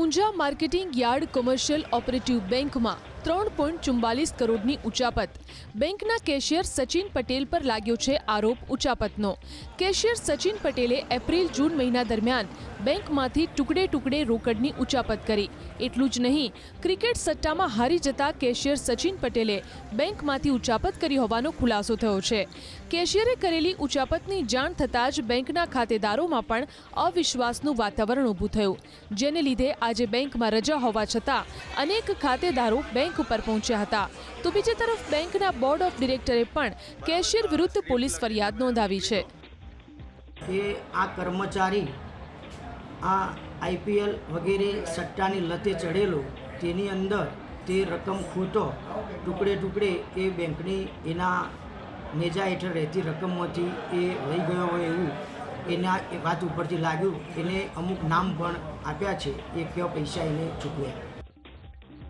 Unjha marketing yard commercial operative બેંકમાં ત્રણ point ચુમ્બાલીસ કરોડની ઉચાપત. બેંકના કેશિયર સચિન પટેલ પર લાગ્યો છે આરોપ ઉચાપતનો. કેશિયર સચિન પટેલે એપ્રિલ જૂન મહિના દરમિયાન બેંકમાંથી ટુકડે ટુકડે રોકડની ઉચાપત કરી. એટલું જ નહીં, ક્રિકેટ સટ્ટામાં હારી જતા કેશિયર સચિન પટેલે બેંકમાંથી ઉચાપત કરી હોવાનો ખુલાસો થયો છે. કેશિયરે કરેલી ઉચાપતની જાણ થતાં જ બેંકના ખાતેદારોમાં પણ અવિશ્વાસનું વાતાવરણ ઊભું થયું. જેને લીધે આજે બેંકમાં રજા હોવા છતાં અનેક ખાતેદારો બેંક ઉપર પહોંચ્યા હતા. તો બીજી તરફ બેંકના બોર્ડ ઓફ ડિરેક્ટરે પણ કેશિયર વિરુદ્ધ પોલીસ ફરિયાદ નોંધાવી છે. કે આ કર્મચારી આ આઈપીએલ વગેરે સટ્ટાની લતે ચડેલો, તેની અંદર તે રકમ ખોટો, ટુકડે ટુકડે એ બેંકની એના નેજા હેઠળ રહેતી રકમમાંથી એ લઈ ગયો હોય એવું એના એ વાત ઉપરથી લાગ્યું. એને અમુક નામ પણ આપ્યા છે. એ કયો પૈસા એને ચૂકવ્યા.